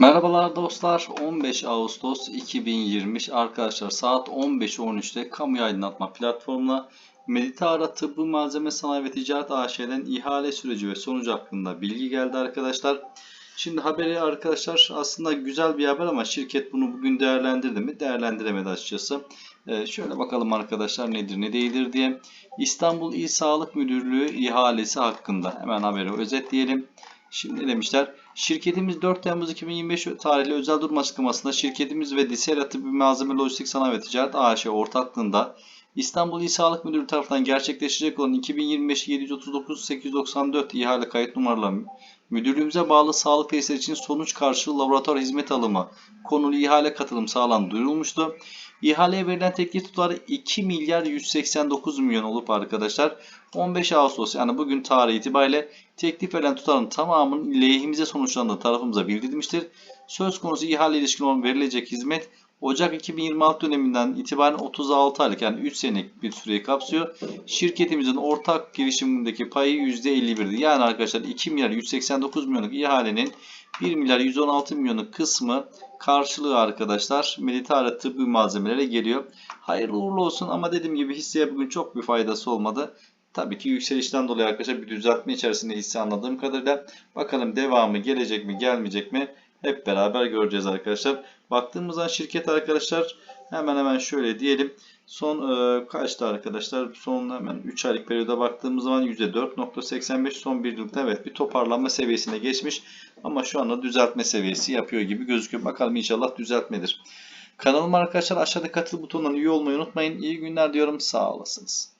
Merhabalar dostlar. 15 Ağustos 2020 arkadaşlar saat 15.13'te kamu aydınlatma platformuna Meditara Tıbbi Malzeme Sanayi ve Ticaret AŞ'den ihale süreci ve sonucu hakkında bilgi geldi arkadaşlar. Şimdi haberi arkadaşlar aslında güzel bir haber ama şirket bunu bugün değerlendirdi mi? Değerlendiremedi açıkçası. Ee, şöyle bakalım arkadaşlar nedir ne değildir diye. İstanbul İl Sağlık Müdürlüğü ihalesi hakkında hemen haberi özetleyelim. Şimdi demişler? Şirketimiz 4 Temmuz 2025 tarihli özel durum açıklamasında şirketimiz ve Disera Tıbbi Malzeme Lojistik Sanayi ve Ticaret AŞ ortaklığında İstanbul İl Sağlık Müdürlüğü tarafından gerçekleşecek olan 2025 739 894 ihale kayıt numaralı müdürlüğümüze bağlı sağlık tesisleri için sonuç karşılığı laboratuvar hizmet alımı konulu ihale katılım sağlan duyurulmuştu. İhaleye verilen teklif tutarı 2 milyar 189 milyon olup arkadaşlar 15 Ağustos yani bugün tarihi itibariyle teklif verilen tutarın tamamının lehimize sonuçlandığı tarafımıza bildirilmiştir. Söz konusu ihale ilişkin olan verilecek hizmet Ocak 2026 döneminden itibaren 36 aylık yani 3 senelik bir süreyi kapsıyor. Şirketimizin ortak girişimindeki payı %51'di. Yani arkadaşlar 2 milyar 189 milyonluk ihalenin 1 milyar 116 milyonluk kısmı karşılığı arkadaşlar Meditare tıbbi malzemelere geliyor. Hayırlı uğurlu olsun ama dediğim gibi hisseye bugün çok bir faydası olmadı. Tabii ki yükselişten dolayı arkadaşlar bir düzeltme içerisinde hisse anladığım kadarıyla. Bakalım devamı gelecek mi gelmeyecek mi hep beraber göreceğiz arkadaşlar. Baktığımızda şirket arkadaşlar hemen hemen şöyle diyelim. Son e, kaçtı arkadaşlar? Son hemen 3 aylık periyoda baktığımız zaman %4.85 son bir yılda evet bir toparlanma seviyesine geçmiş. Ama şu anda düzeltme seviyesi yapıyor gibi gözüküyor. Bakalım inşallah düzeltmedir. Kanalıma arkadaşlar aşağıda katıl butonuna üye olmayı unutmayın. İyi günler diyorum. Sağ olasınız.